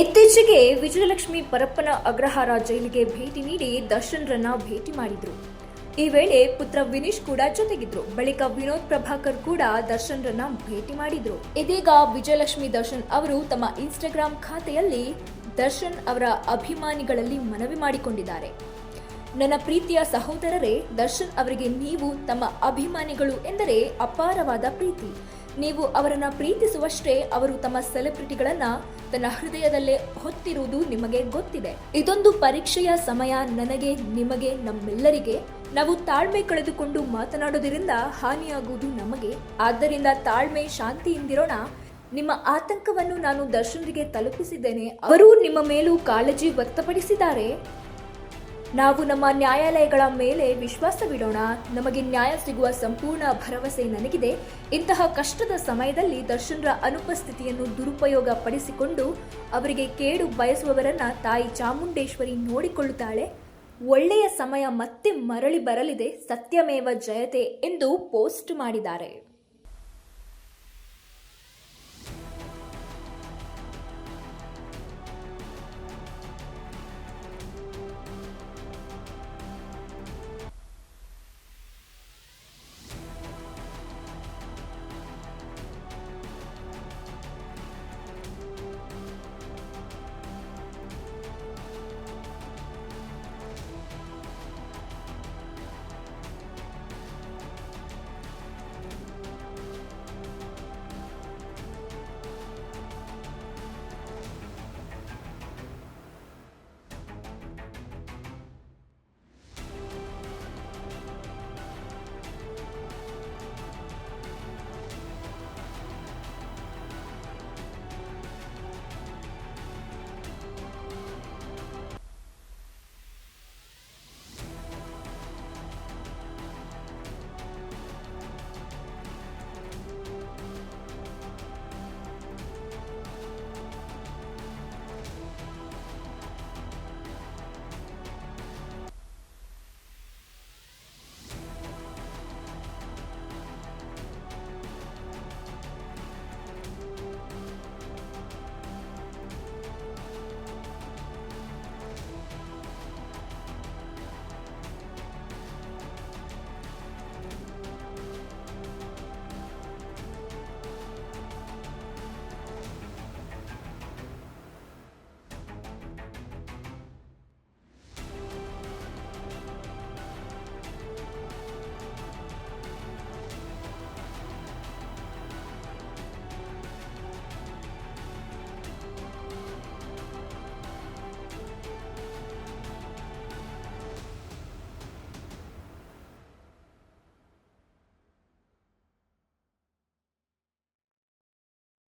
ಇತ್ತೀಚೆಗೆ ವಿಜಯಲಕ್ಷ್ಮಿ ಪರಪ್ಪನ ಅಗ್ರಹಾರ ಜೈಲಿಗೆ ಭೇಟಿ ನೀಡಿ ದರ್ಶನ್ರನ್ನ ಭೇಟಿ ಮಾಡಿದ್ರು. ಈ ವೇಳೆ ಪುತ್ರ ವಿನೀಶ್ ಕೂಡ ಜೊತೆಗಿದ್ರು. ಬಳಿಕ ವಿನೋದ್ ಪ್ರಭಾಕರ್ ಕೂಡ ದರ್ಶನ್ರನ್ನ ಭೇಟಿ ಮಾಡಿದ್ರು. ಇದೀಗ ವಿಜಯಲಕ್ಷ್ಮಿ ದರ್ಶನ್ ಅವರು ತಮ್ಮ ಇನ್ಸ್ಟಾಗ್ರಾಮ್ ಖಾತೆಯಲ್ಲಿ ದರ್ಶನ್ ಅವರ ಅಭಿಮಾನಿಗಳಲ್ಲಿ ಮನವಿ ಮಾಡಿಕೊಂಡಿದ್ದಾರೆ. ನನ್ನ ಪ್ರೀತಿಯ ಸಹೋದರರೇ, ದರ್ಶನ್ ಅವರಿಗೆ ನೀವು ತಮ್ಮ ಅಭಿಮಾನಿಗಳು ಎಂದರೆ ಅಪಾರವಾದ ಪ್ರೀತಿ. ನೀವು ಅವರನ್ನು ಪ್ರೀತಿಸುವಷ್ಟೇ ಅವರು ತಮ್ಮ ಸೆಲೆಬ್ರಿಟಿಗಳನ್ನ ತನ್ನ ಹೃದಯದಲ್ಲೇ ಹೊತ್ತಿರುವುದು ನಿಮಗೆ ಗೊತ್ತಿದೆ. ಇದೊಂದು ಪರೀಕ್ಷೆಯ ಸಮಯ ನನಗೆ, ನಿಮಗೆ, ನಮ್ಮೆಲ್ಲರಿಗೆ. ನಾವು ತಾಳ್ಮೆ ಕಳೆದುಕೊಂಡು ಮಾತನಾಡುವುದರಿಂದ ಹಾನಿಯಾಗುವುದು ನಮಗೆ. ಆದ್ದರಿಂದ ತಾಳ್ಮೆ ಶಾಂತಿಯಿಂದಿರೋಣ. ನಿಮ್ಮ ಆತಂಕವನ್ನು ನಾನು ದರ್ಶನರಿಗೆ ತಲುಪಿಸಿದ್ದೇನೆ. ಅವರು ನಿಮ್ಮ ಮೇಲೂ ಕಾಳಜಿ ವ್ಯಕ್ತಪಡಿಸಿದ್ದಾರೆ. ನಾವು ನಮ್ಮ ನ್ಯಾಯಾಲಯಗಳ ಮೇಲೆ ವಿಶ್ವಾಸವಿಡೋಣ ನಮಗೆ ನ್ಯಾಯ ಸಿಗುವ ಸಂಪೂರ್ಣ ಭರವಸೆ ನನಗಿದೆ. ಇಂತಹ ಕಷ್ಟದ ಸಮಯದಲ್ಲಿ ದರ್ಶನ್ರ ಅನುಪಸ್ಥಿತಿಯನ್ನು ದುರುಪಯೋಗ ಪಡಿಸಿಕೊಂಡು ಅವರಿಗೆ ಕೇಡು ಬಯಸುವವರನ್ನ ತಾಯಿ ಚಾಮುಂಡೇಶ್ವರಿ ನೋಡಿಕೊಳ್ಳುತ್ತಾಳೆ. ಒಳ್ಳೆಯ ಸಮಯ ಮತ್ತೆ ಮರಳಿ ಬರಲಿದೆ. ಸತ್ಯಮೇವ ಜಯತೆ ಎಂದು ಪೋಸ್ಟ್ ಮಾಡಿದ್ದಾರೆ.